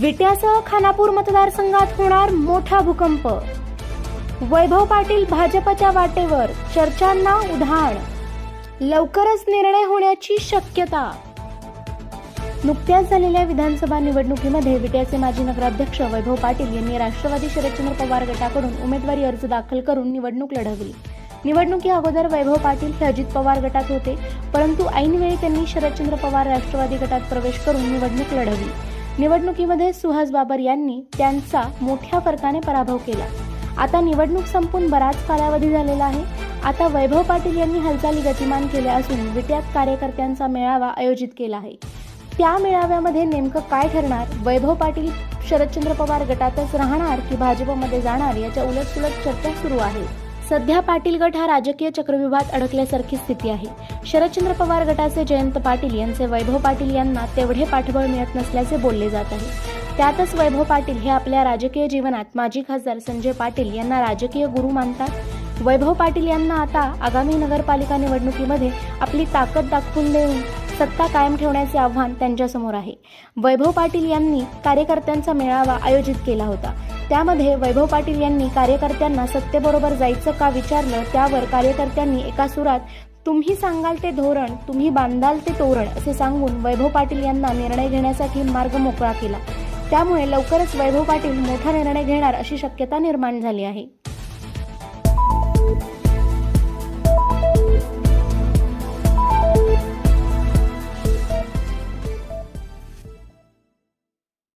विट्यासह खानापूर मतदारसंघात होणार मोठा भूकंप. वैभव पाटील भाजपच्या वाटेवर चर्चांना उधाण. लवकरच निर्णय होण्याची शक्यता. नुकत्याच झालेल्या विधानसभा निवडणुकीमध्ये विट्याचे माजी नगराध्यक्ष वैभव पाटील यांनी राष्ट्रवादी शरदचंद्र पवार गटाकडून उमेदवारी अर्ज दाखल करून निवडणूक लढवली. निवडणुकी अगोदर वैभव पाटील हे अजित पवार गटात होते परंतु ऐनवेळी त्यांनी शरदचंद्र पवार राष्ट्रवादी गटात प्रवेश करून निवडणूक लढवली. निवडणुकीमध्ये सुहास बाबर यांनी त्यांचा मोठ्या फरकाने पराभव केला. आता निवडणूक संपून बराच कालावधी झालेला आहे. आता वैभव पाटील यांनी हालचाली गतिमान केल्या असून विट्यात कार्यकर्त्यांचा मेळावा आयोजित केला आहे. त्या मेळाव्यामध्ये नेमकं काय ठरणार? वैभव पाटील शरदचंद्र पवार गटातच राहणार की भाजपमध्ये जाणार? याच्या उलटसुलट चर्चा सुरू आहे. सध्या पाटील गट हा राजकीय चक्रव्यूहात अडकल्यासारखी स्थिती आहे. शरदचंद्र पवार गटाचे जयंत पाटील यांचे वैभव पाटील यांना तेवढे पाठबळ मिळत नसल्याचे बोलले जात आहे. त्यातच वैभव पाटील हे आपल्या राजकीय जीवनात माजी खासदार संजय पाटील यांना राजकीय गुरु मानतात. वैभव पाटील यांना आता आगामी नगरपालिका निवडणुकीमध्ये आपली ताकद दाखवून देऊन सत्ता कायम ठेवण्याचे आव्हान त्यांच्यासमोर आहे. वैभव पाटील यांनी कार्यकर्त्यांचा मेळावा आयोजित केला होता. त्यामध्ये वैभव पाटील यांनी कार्यकर्त्यांना सत्तेबरोबर जायचं का विचारलं त्यावर कार्यकर्त्यांनी एका सुरात तुम्ही सांगाल ते धोरण तुम्ही बांधाल ते तोरण असे सांगून वैभव पाटील यांना निर्णय घेण्यासाठी मार्ग मोकळा केला. त्यामुळे लवकरच वैभव पाटील मोठा निर्णय घेणार अशी शक्यता निर्माण झाली आहे.